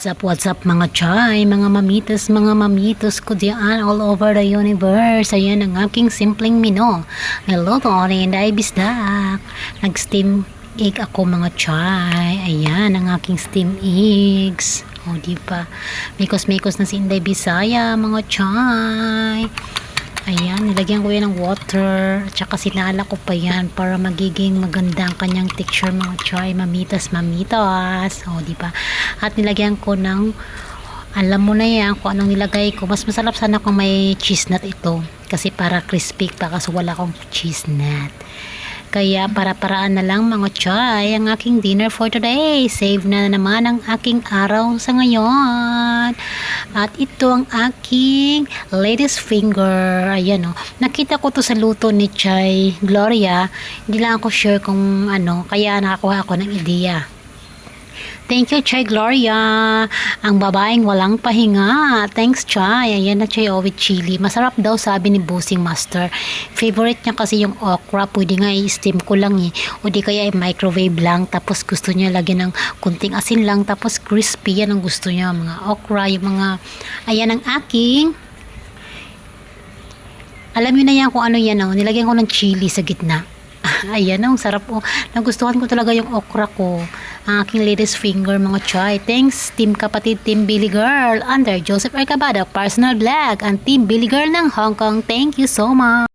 What's up, what's up mga chay, mga mamitos, mga mamitos ko diyan all over the universe. Ayan ang aking simpleng mino. Niluto rin dahil bisdak. Nag-steam egg ako mga chay. Ayan ang aking steam eggs. O, di ba? Mikos-mikos na si Inday Bisaya, mga chay. Ayan, nilagyan ko yan ng water. At saka sinala ko pa yan para magiging maganda ang kanyang texture mga chay. Mamitas, mamitas. O, di ba? At nilagyan ko ng alam mo na yan kung anong nilagay ko. Mas masarap sana kung may cheese nut ito. Kasi para crispy pa kasi wala akong cheese nut. Kaya para-paraan na lang mga chay ang aking dinner for today. Save na naman ang aking araw sa ngayon. At ito ang aking latest finger. Ayan o. Nakita ko to sa luto ni Chay Gloria. Hindi lang ako sure kung ano. Kaya nakakuha ako ng ideya. Thank you, Chay Gloria. Ang babaeng walang pahinga. Thanks, Chay. Ayan na, Chay, oh, with chili. Masarap daw, sabi ni Busing Master. Favorite niya kasi yung okra. Pwede nga i-steam ko lang eh. O di kaya i-microwave lang. Tapos gusto niya lagyan ng kunting asin lang. Tapos crispy. Yan ang gusto niya. Mga okra, yung mga... Ayan ang aking... Alam niyo na yan kung ano yan. Oh. Nilagyan ko ng chili sa gitna. Ayan, ang sarap po. Nagustuhan ko talaga yung okra ko. Ang aking latest finger, mga chay. Thanks, Team Kapatid, Team Billy Girl, under Joseph Ercabado, Personal Vlog, and Team Billy Girl ng Hong Kong. Thank you so much.